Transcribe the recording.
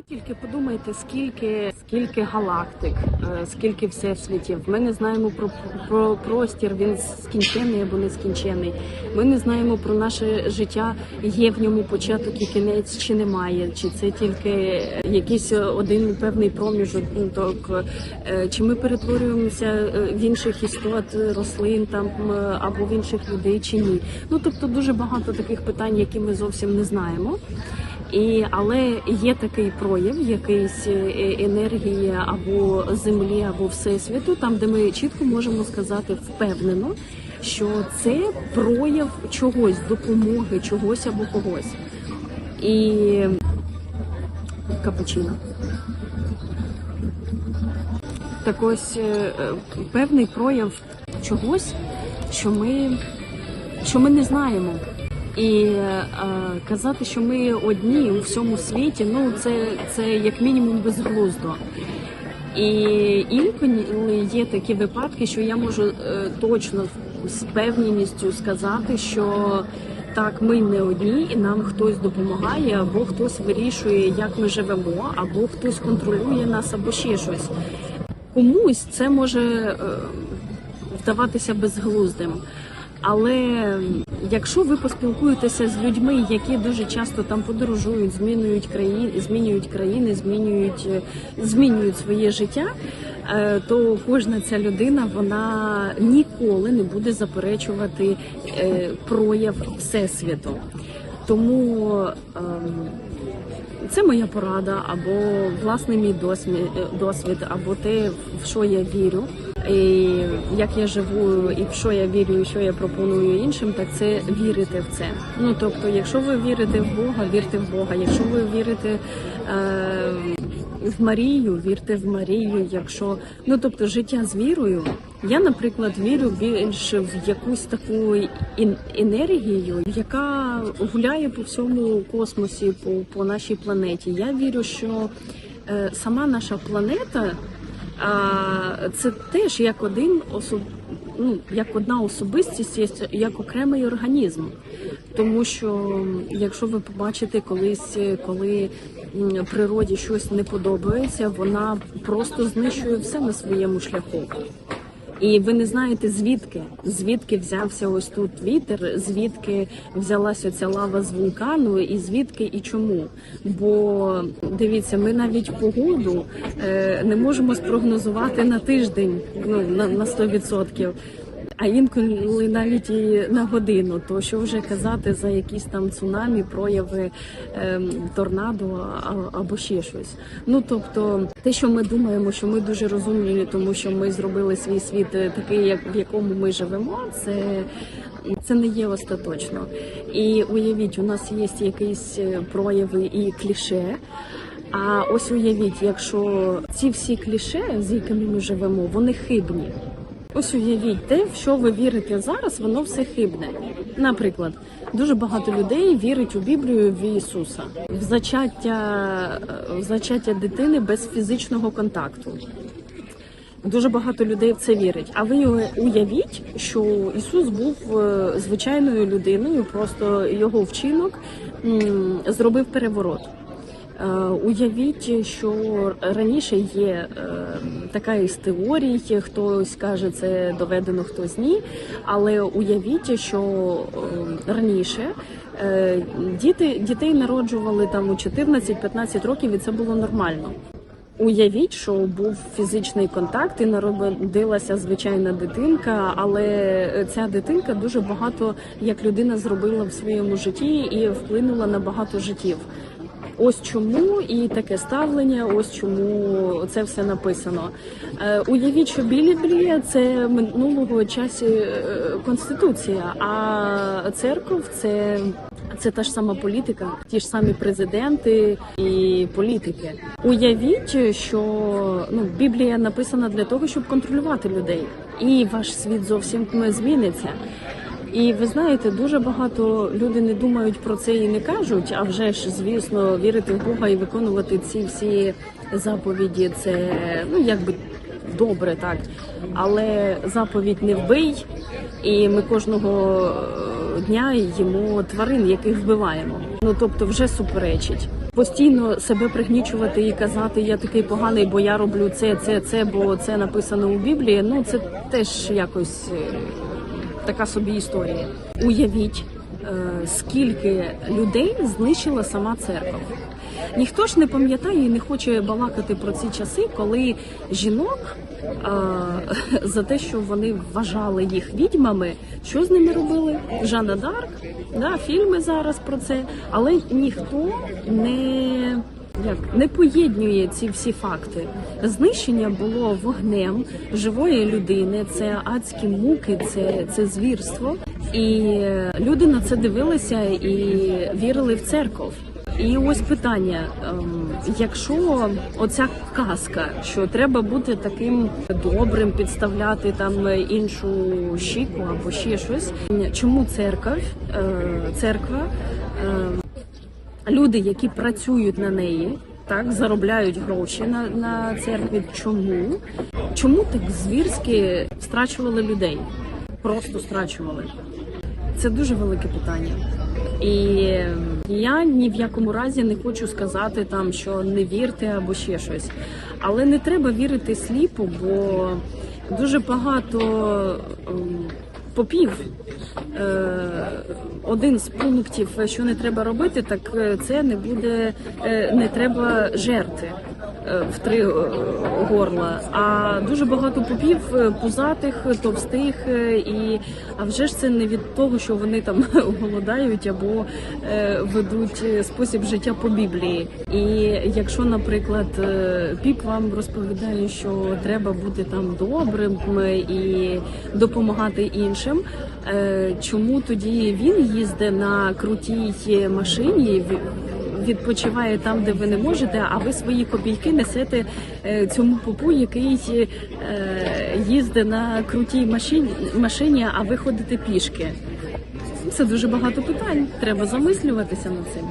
Ви тільки подумайте, скільки скільки галактик, е, скільки всесвітів. Ми не знаємо про, про простір, він скінчений або нескінчений. Ми не знаємо про наше життя, є в ньому початок і кінець, чи немає, чи це тільки якийсь один певний проміжок, е, чи ми перетворюємося е, в інших істот, е, рослин там е, або в інших людей, чи ні. Ну тобто дуже багато таких питань, які ми зовсім не знаємо. І але є такий прояв, якийсь е, енергії або землі, або всесвіту, там де ми чітко можемо сказати впевнено, що це прояв чогось, допомоги, чогось або когось. І капучино. Так ось е, е, певний прояв чогось, що ми, що ми не знаємо. І е, казати, що ми одні у всьому світі, ну це, це як мінімум безглуздо. І інколи є такі випадки, що я можу е, точно з певністю сказати, що так, ми не одні, і нам хтось допомагає, або хтось вирішує, як ми живемо, або хтось контролює нас, або ще щось. Комусь це може е, вдаватися безглуздим. Але якщо ви поспілкуєтеся з людьми, які дуже часто там подорожують, змінюють країни, змінюють країни, змінюють, е, змінюють своє життя, е, то кожна ця людина вона ніколи не буде заперечувати е, прояв всесвіту. Тому ем, це моя порада, або власний мій досвід, досвід, або те, в що я вірю. І як я живу, і в що я вірю, і що я пропоную іншим, так це вірити в це. Ну тобто, якщо ви вірите в Бога, вірте в Бога. Якщо ви вірите е, в Марію, вірте в Марію. Якщо ну тобто життя з вірою, я, наприклад, вірю більше в якусь таку енергію, яка гуляє по всьому космосі, по, по нашій планеті. Я вірю, що е, сама наша планета. А це теж як один особ... ну, як одна особистість, є як окремий організм. Тому що якщо ви побачите колись, коли природі щось не подобається, вона просто знищує все на своєму шляху. І ви не знаєте звідки, звідки взявся ось тут вітер, звідки взялася ця лава з вулкану, і звідки і чому. Бо дивіться, ми навіть погоду е, не можемо спрогнозувати на тиждень, ну на, на 100%. А інколи навіть і на годину, то що вже казати за якісь там цунамі, прояви ем, торнадо або ще щось. Ну тобто, те, що ми думаємо, що ми дуже розумні, тому що ми зробили свій світ е, такий, як в якому ми живемо, це. Це не є остаточно. І уявіть, у нас є якісь е, прояви і кліше. А ось уявіть, якщо ці всі кліше, з якими ми живемо, вони хибні. Ось уявіть те, в що ви вірите зараз, воно все хибне. Наприклад, дуже багато людей вірить у Біблію в Ісуса, в зачаття, в зачаття дитини без фізичного контакту. Дуже багато людей в це вірить. А ви уявіть, що Ісус був е, звичайною людиною, просто його вчинок зробив переворот. Е, Уявіть, що раніше є е, така із теорій, хтось каже, це доведено, хтось ні. Але уявіть, що е, раніше діти дітей народжували там у 14-15 років, і це було нормально. Уявіть, що був фізичний контакт і народилася звичайна дитинка, але ця дитинка дуже багато як людина зробила в своєму житті і вплинула на багато життів. Ось чому і таке ставлення, ось чому це все написано. Е, уявіть, що Біблія – це минулого часу е, конституція, а церков це. Це та ж сама політика, ті ж самі президенти і політики. Уявіть, що ну Біблія написана для того, щоб контролювати людей, і ваш світ зовсім зміниться. І ви знаєте, дуже багато люди не думають про це і не кажуть. А вже ж, звісно, вірити в Бога і виконувати ці всі заповіді. Це ну якби добре, так. Але заповідь не вбий, і ми кожного е, дня їмо тварин, яких вбиваємо. Ну тобто, вже суперечить. Постійно себе пригнічувати і казати, я такий поганий, бо я роблю це, це, це, бо це написано у Біблії. Ну це теж якось е, така собі історія. Уявіть, е, скільки людей знищила сама церква. Ніхто ж не пам'ятає і не хоче балакати про ці часи, коли жінок е, за те, що вони вважали їх відьмами, що з ними робили? Жанна Дарк, да, фільми зараз про це, але ніхто не як не поєднює ці всі факти. Знищення було вогнем живої людини, це адські муки, це, це звірство. І люди на це дивилися і вірили в церков. І ось питання: ем, якщо оця казка, що треба бути таким добрим, підставляти там іншу щіку або ще щось, чому церква, церква ем, люди, які працюють на неї, так заробляють гроші на, на церкві. Чому? Чому так звірськи страчували людей? Просто страчували. Це дуже велике питання. І я ні в якому разі не хочу сказати там, що не вірте або ще щось. Але не треба вірити сліпо, бо дуже багато ем, попів. Е, один з пунктів, що не треба робити, так е, це не буде, е, не треба жерти в три е, горла. А дуже багато попів е, пузатих, товстих, е, і а вже ж це не від того, що вони там голодають або е, ведуть е, спосіб життя по Біблії. І якщо, наприклад, е, піп вам розповідає, що треба бути там добрим е, і допомагати іншим. е, Чому тоді він їздить на крутій машині? Відпочиває там, де ви не можете, а ви свої копійки несете е, цьому попу, який е, їздить на крутій машині, а ви ходите пішки. Це дуже багато питань. Треба замислюватися над цим.